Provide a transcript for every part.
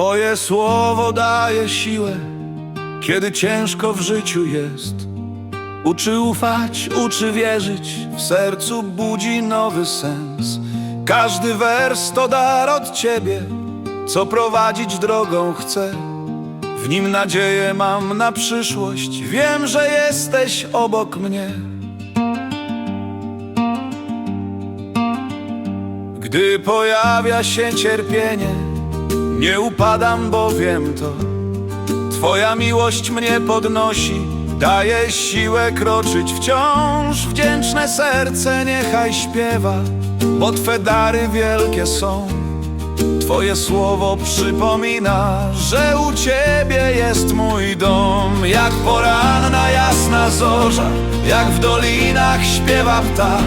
Twoje słowo daje siłę, kiedy ciężko w życiu jest. Uczy ufać, uczy wierzyć, w sercu budzi nowy sens. Każdy wers to dar od Ciebie, co prowadzić drogą chcę. W nim nadzieję mam na przyszłość, wiem, że jesteś obok mnie. Gdy pojawia się cierpienie, nie upadam, bo wiem to. Twoja miłość mnie podnosi, daje siłę kroczyć wciąż. Wdzięczne serce niechaj śpiewa, bo Twe dary wielkie są. Twoje słowo przypomina, że u Ciebie jest mój dom. Jak poranna jasna zorza, jak w dolinach śpiewa ptak,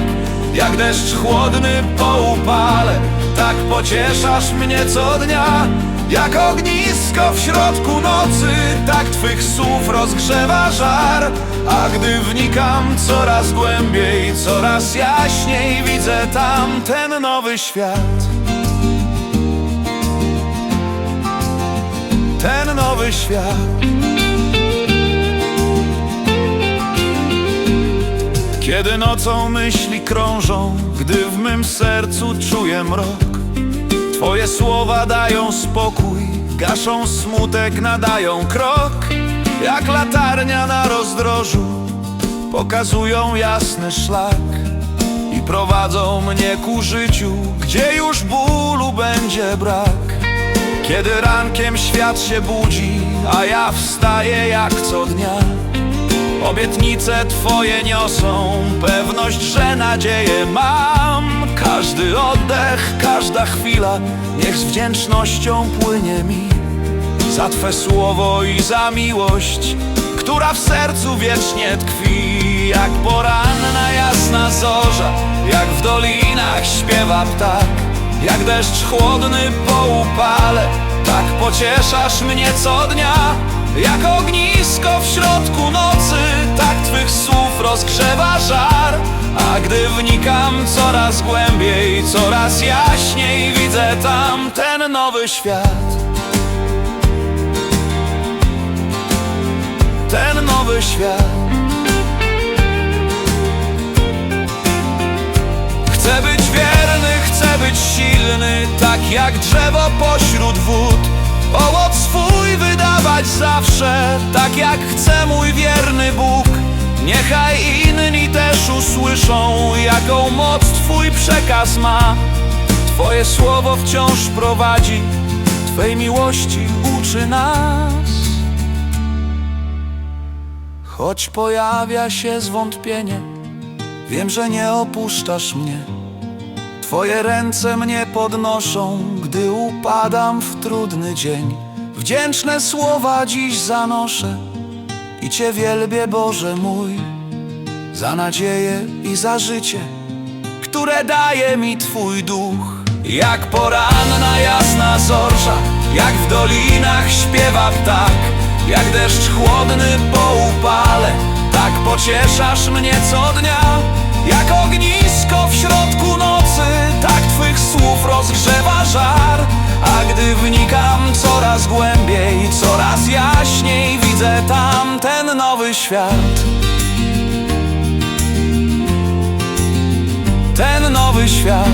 jak deszcz chłodny po upale, tak pocieszasz mnie co dnia. Jak ognisko w środku nocy, tak Twych słów rozgrzewa żar. A gdy wnikam coraz głębiej, coraz jaśniej widzę tam ten nowy świat. ten nowy świat. Kiedy nocą myśli krążą, gdy w mym sercu czuję mrok, Twoje słowa dają spokój, gaszą smutek, nadają krok, jak latarnia na rozdrożu, pokazują jasny szlak i prowadzą mnie ku życiu, gdzie już bólu będzie brak. Kiedy rankiem świat się budzi, a ja wstaję jak co dnia Obietnice Twoje niosą pewność, że nadzieję mam. Każdy oddech, każda chwila, niech z wdzięcznością płynie mi. Za Twe słowo i za miłość, która w sercu wiecznie tkwi. Jak poranna jasna zorza, jak w dolinach śpiewa ptak. Jak deszcz chłodny po upale Tak pocieszasz mnie co dnia. Jak ognisko w środku nocy rozgrzewa żar A gdy wnikam coraz głębiej Coraz jaśniej widzę tam ten nowy świat Ten nowy świat Chcę być wierny, chcę być silny, tak jak drzewo pośród wód. Owoc swój wydawać zawsze, tak jak chce mój wierny Bóg. Niechaj inni też usłyszą, jaką moc Twój przekaz ma. Twoje słowo wciąż prowadzi, Twej miłości uczy nas. Choć pojawia się zwątpienie, wiem, że nie opuszczasz mnie. Twoje ręce mnie podnoszą, gdy upadam w trudny dzień. Wdzięczne słowa dziś zanoszę i Cię wielbię, Boże mój, za nadzieję i za życie, które daje mi Twój duch. Jak poranna jasna zorza, jak w dolinach śpiewa ptak, jak deszcz chłodny po upale, tak pocieszasz mnie co dnia. Jak ognisko w środku nocy, tak Twych słów rozgrzewa żar A gdy wnikam coraz głębiej, coraz jaśniej widzę ten nowy świat. Ten nowy świat